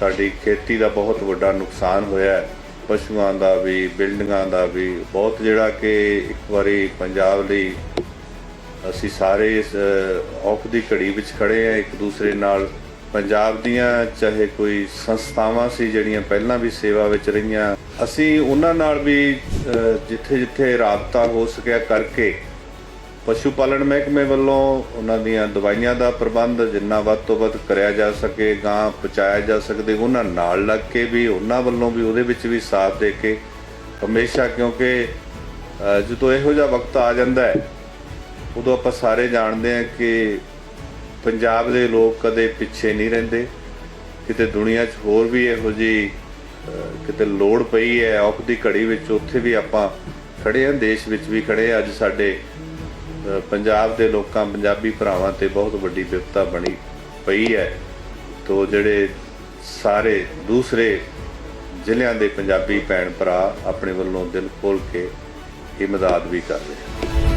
ਸਾਡੀ ਖੇਤੀ ਦਾ ਬਹੁਤ ਵੱਡਾ ਨੁਕਸਾਨ ਹੋਇਆ ਹੈ। ਪਸ਼ੂਆਂ ਦਾ ਵੀ, ਬਿਲਡਿੰਗਾਂ ਦਾ ਵੀ, ਬਹੁਤ ਜਿਹੜਾ ਕਿ ਇੱਕ ਵਾਰੀ ਪੰਜਾਬ ਲਈ ਅਸੀਂ ਸਾਰੇ ਇਸ ਔਖ ਦੀ ਘੜੀ ਵਿੱਚ ਖੜੇ ਆ ਇੱਕ ਦੂਸਰੇ ਨਾਲ ਪੰਜਾਬ ਦੀਆਂ ਚਾਹੇ ਕੋਈ ਸੰਸਥਾਵਾਂ ਸੀ, ਜਿਹੜੀਆਂ ਪਹਿਲਾਂ ਵੀ ਸੇਵਾ ਵਿੱਚ ਰਹੀਆਂ, ਅਸੀਂ ਉਹਨਾਂ ਨਾਲ ਵੀ ਜਿੱਥੇ ਜਿੱਥੇ ਰਾਬਤਾ ਹੋ ਸਕਿਆ ਕਰਕੇ ਪਸ਼ੂ ਪਾਲਣ ਮਹਿਕਮੇ ਵੱਲੋਂ ਉਹਨਾਂ ਦੀਆਂ ਦਵਾਈਆਂ ਦਾ ਪ੍ਰਬੰਧ ਜਿੰਨਾ ਵੱਧ ਤੋਂ ਵੱਧ ਕਰਿਆ ਜਾ ਸਕੇ, ਗਾਂ ਪਹੁੰਚਾਇਆ ਜਾ ਸਕਦੇ, ਉਹਨਾਂ ਨਾਲ ਲੱਗ ਕੇ ਵੀ, ਉਹਨਾਂ ਵੱਲੋਂ ਵੀ, ਉਹਦੇ ਵਿੱਚ ਵੀ ਸਾਥ ਦੇ ਕੇ ਹਮੇਸ਼ਾ ਕਿਉਂਕਿ ਜਦੋਂ ਇਹੋ ਜਿਹਾ ਵਕਤ ਆ ਜਾਂਦਾ ਹੈ, ਉਦੋਂ ਆਪਾਂ ਸਾਰੇ ਜਾਣਦੇ ਹਾਂ ਕਿ ਪੰਜਾਬ ਦੇ ਲੋਕ ਕਦੇ ਪਿੱਛੇ ਨਹੀਂ ਰਹਿੰਦੇ। ਕਿਤੇ ਦੁਨੀਆ 'ਚ ਹੋਰ ਵੀ ਇਹੋ ਜੀ ਕਿਤੇ ਲੋੜ ਪਈ ਹੈ, ਔਖ ਦੀ ਘੜੀ ਵਿੱਚ ਉੱਥੇ ਵੀ ਆਪਾਂ ਖੜੇ ਹਾਂ, ਦੇਸ਼ ਵਿੱਚ ਵੀ ਖੜੇ ਹਾਂ। ਅੱਜ ਸਾਡੇ ਪੰਜਾਬ ਦੇ ਲੋਕਾਂ, ਪੰਜਾਬੀ ਭਰਾਵਾਂ ਤੇ ਬਹੁਤ ਵੱਡੀ ਵਿਪਤਾ ਬਣੀ ਪਈ ਹੈ। ਤੋ ਜਿਹੜੇ ਸਾਰੇ ਦੂਸਰੇ ਜ਼ਿਲ੍ਹਿਆਂ ਦੇ ਪੰਜਾਬੀ ਭੈਣ ਭਰਾ ਆਪਣੇ ਵੱਲੋਂ ਦਿਲ ਖੋਲ ਕੇ ਇਮਦਾਦ ਵੀ ਕਰ ਰਹੇ ਹਨ।